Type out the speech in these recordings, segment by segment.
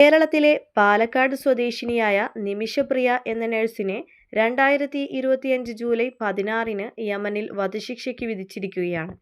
കേരളത്തിലെ പാലക്കാട് സ്വദേശിനിയായ നിമിഷപ്രിയ എന്ന നഴ്സിനെ രണ്ടായിരത്തി ഇരുപത്തിയഞ്ച് ജൂലൈ പതിനാറിന് യമനിൽ വധശിക്ഷയ്ക്ക് വിധിച്ചിരിക്കുകയാണ്.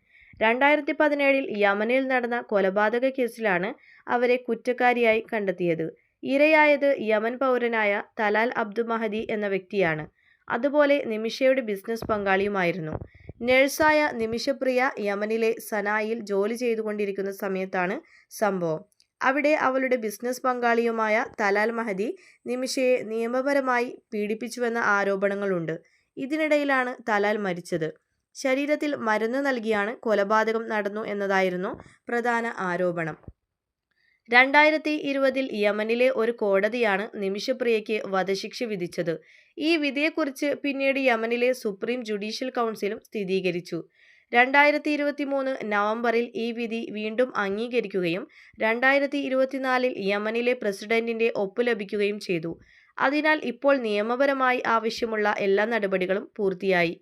രണ്ടായിരത്തി പതിനേഴിൽ യമനിൽ നടന്ന കൊലപാതക കേസിലാണ് അവരെ കുറ്റക്കാരിയായി കണ്ടെത്തിയത്. ഇരയായത് യമൻ പൗരനായ തലാൽ അബ്ദു മഹദി എന്ന വ്യക്തിയാണ്. അതുപോലെ നിമിഷയുടെ ബിസിനസ് പങ്കാളിയുമായിരുന്നു. നഴ്സായ നിമിഷപ്രിയ യമനിലെ സനായിൽ ജോലി ചെയ്തുകൊണ്ടിരിക്കുന്ന സമയത്താണ് സംഭവം. അവിടെ അവളുടെ ബിസിനസ് പങ്കാളിയുമായ തലാൽ മഹദി നിമിഷയെ നിയമപരമായി പീഡിപ്പിച്ചുവെന്ന ആരോപണങ്ങളുണ്ട്. ഇതിനിടയിലാണ് തലാൽ മരിച്ചത്. ശരീരത്തിൽ മരുന്ന് നൽകിയാണ് കൊലപാതകം നടന്നു എന്നതായിരുന്നു പ്രധാന ആരോപണം. രണ്ടായിരത്തി ഇരുപതിൽ യമനിലെ ഒരു കോടതിയാണ് നിമിഷപ്രിയയ്ക്ക് വധശിക്ഷ വിധിച്ചത്. ഈ വിധിയെക്കുറിച്ച് പിന്നീട് യമനിലെ സുപ്രീം ജുഡീഷ്യൽ കൗൺസിലും സ്ഥിരീകരിച്ചു. രണ്ടായിരത്തി ഇരുപത്തി മൂന്ന് നവംബറിൽ ഈ വിധി വീണ്ടും അംഗീകരിക്കുകയും രണ്ടായിരത്തി ഇരുപത്തിനാലിൽ യമനിലെ പ്രസിഡന്റിന്റെ ഒപ്പ് ലഭിക്കുകയും ചെയ്തു. അതിനാൽ ഇപ്പോൾ നിയമപരമായി ആവശ്യമുള്ള എല്ലാ നടപടികളും പൂർത്തിയായി.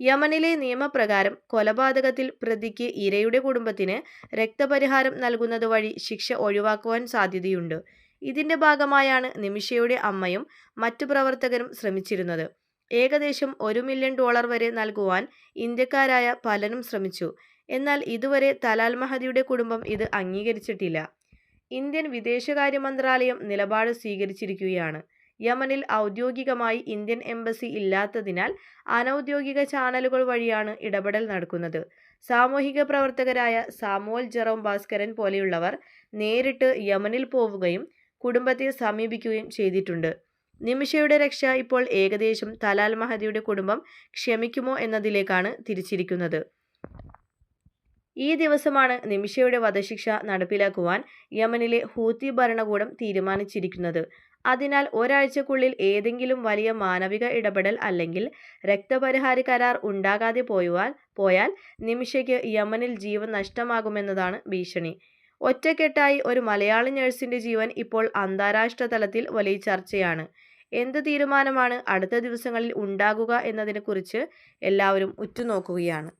യമനിലെ നിയമപ്രകാരം കൊലപാതകത്തിൽ പ്രതിക്ക് ഇരയുടെ കുടുംബത്തിന് രക്തപരിഹാരം നൽകുന്നത് വഴി ശിക്ഷ ഒഴിവാക്കുവാൻ സാധ്യതയുണ്ട്. ഇതിന്റെ ഭാഗമായാണ് നിമിഷയുടെ അമ്മയും മറ്റു പ്രവർത്തകരും ശ്രമിച്ചിരുന്നത്. ഏകദേശം ഒരു മില്യൺ ഡോളർ വരെ നൽകുവാൻ ഇന്ത്യക്കാരായ പലരും ശ്രമിച്ചു. എന്നാൽ ഇതുവരെ തലാൽ മഹദിയുടെ കുടുംബം ഇത് അംഗീകരിച്ചിട്ടില്ല. ഇന്ത്യൻ വിദേശകാര്യ മന്ത്രാലയം നിലപാട് സ്വീകരിച്ചിരിക്കുകയാണ്. യമനിൽ ഔദ്യോഗികമായി ഇന്ത്യൻ എംബസി ഇല്ലാത്തതിനാൽ അനൗദ്യോഗിക ചാനലുകൾ വഴിയാണ് ഇടപെടൽ നടക്കുന്നത്. സാമൂഹിക പ്രവർത്തകരായ സാമുവൽ ജെറോം ഭാസ്കരൻ പോലെയുള്ളവർ നേരിട്ട് യമനിൽ പോവുകയും കുടുംബത്തെ സമീപിക്കുകയും ചെയ്തിട്ടുണ്ട്. നിമിഷയുടെ രക്ഷ ഇപ്പോൾ ഏകദേശം തലാൽ മഹദിയുടെ കുടുംബം ക്ഷമിക്കുമോ എന്നതിലേക്കാണ് തിരിച്ചിരിക്കുന്നത്. ഈ ദിവസമാണ് നിമിഷയുടെ വധശിക്ഷ നടപ്പിലാക്കുവാൻ യമനിലെ ഹൂത്തി ഭരണകൂടം തീരുമാനിച്ചിരിക്കുന്നത്. അതിനാൽ ഒരാഴ്ചക്കുള്ളിൽ ഏതെങ്കിലും വലിയ മാനവിക ഇടപെടൽ അല്ലെങ്കിൽ രക്തപരിഹാര കരാർ ഉണ്ടാകാതെ പോയാൽ നിമിഷയ്ക്ക് യമനിൽ ജീവൻ നഷ്ടമാകുമെന്നതാണ് ഭീഷണി. ഒറ്റക്കെട്ടായി ഒരു മലയാളി നഴ്സിന്റെ ജീവൻ ഇപ്പോൾ അന്താരാഷ്ട്ര തലത്തിൽ വലിയ ചർച്ചയാണ്. എന്ത് തീരുമാനമാണ് അടുത്ത ദിവസങ്ങളിൽ ഉണ്ടാകുക എന്നതിനെക്കുറിച്ച് എല്ലാവരും ഉറ്റുനോക്കുകയാണ്.